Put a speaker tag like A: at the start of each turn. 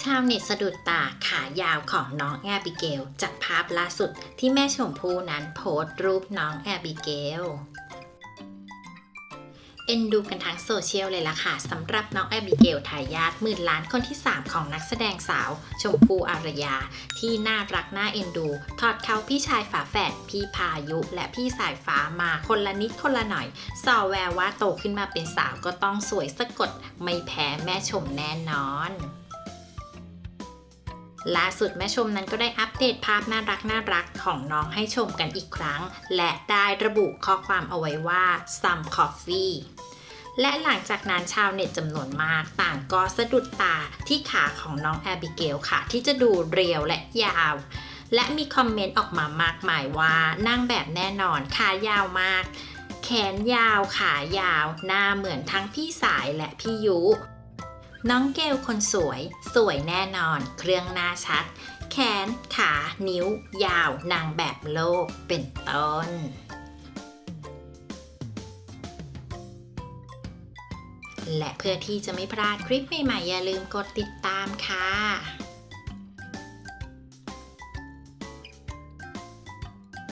A: ชาวเน็ตสะดุดตาขายาวของน้องแอบิเกล จากภาพล่าสุดที่แม่ชมพู่นั้นโพสต์รูปน้องแอบิเกล เอ็นดูกันทั้งโซเชียลเลยล่ะค่ะสำหรับน้องแอบิเกลทายาทหมื่นล้านคนที่ 3 ของนักแสดงสาว ชมพู่อารยา ที่น่ารักน่าเอ็นดู ทอดเขาพี่ชายฝาแฝดพี่พายุและพี่สายฟ้ามาคนละนิดคนละหน่อยสอแววว่าโตขึ้นมาเป็นสาวก็ต้องสวยสะกด ไม่แพ้แม่ชมแน่นอน ล่าสุดแม่ชมนั้นก็ได้อัปเดตภาพน่ารักน่ารักของน้องให้ชมกันอีกครั้ง และได้ระบุข้อความเอาไว้ว่า some coffee และหลังจากนั้นชาวเน็ตจำนวนมาก ต่างก็สะดุดตาที่ขาของน้องแอบิเกลค่ะ ที่จะดูเรียวและยาว และมีคอมเมนต์ออกมามากมายว่านั่งแบบแน่นอนขายาวมาก แขนยาวขายาว หน้าเหมือนทั้งพี่สายและพี่ยุ น้องเกลคนสวย สวยแน่นอน เครื่องหน้าชัด แขน ขา นิ้ว ยาว นางแบบโลก เป็นต้น และเพื่อที่จะไม่พลาดคลิปใหม่ๆ อย่าลืมกดติดตามค่ะ